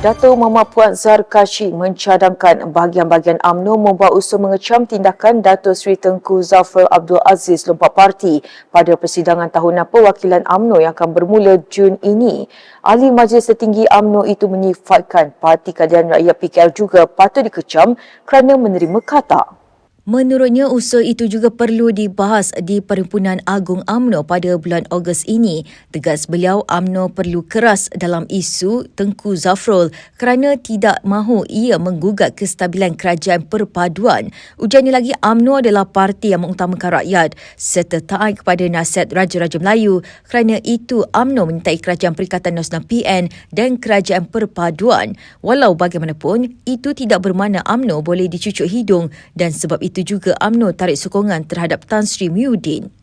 Datuk Muhammad Puan Zar Kashi mencadangkan bahagian-bahagian AMNO membuat usul mengecam tindakan Datuk Sri Tengku Zafar Abdul Aziz lompat parti pada persidangan tahunan perwakilan AMNO yang akan bermula Jun ini. Ahli Majlis Setinggi AMNO itu menyifatkan Parti Keadilan Rakyat PKR juga patut dikecam kerana menerima katak. Menurutnya, usul itu juga perlu dibahas di Perhimpunan Agung AMNO pada bulan Ogos ini. Tegas beliau, AMNO perlu keras dalam isu Tengku Zafrul kerana tidak mahu ia menggugat kestabilan kerajaan perpaduan. Ujiannya lagi, AMNO adalah parti yang mengutamakan rakyat serta taat kepada nasihat Raja-Raja Melayu. Kerana itu, AMNO menyertai Kerajaan Perikatan Nasional PN dan Kerajaan Perpaduan. Walau bagaimanapun, itu tidak bermakna AMNO boleh dicucuk hidung dan sebab itu juga UMNO tarik sokongan terhadap Tan Sri Muhyiddin.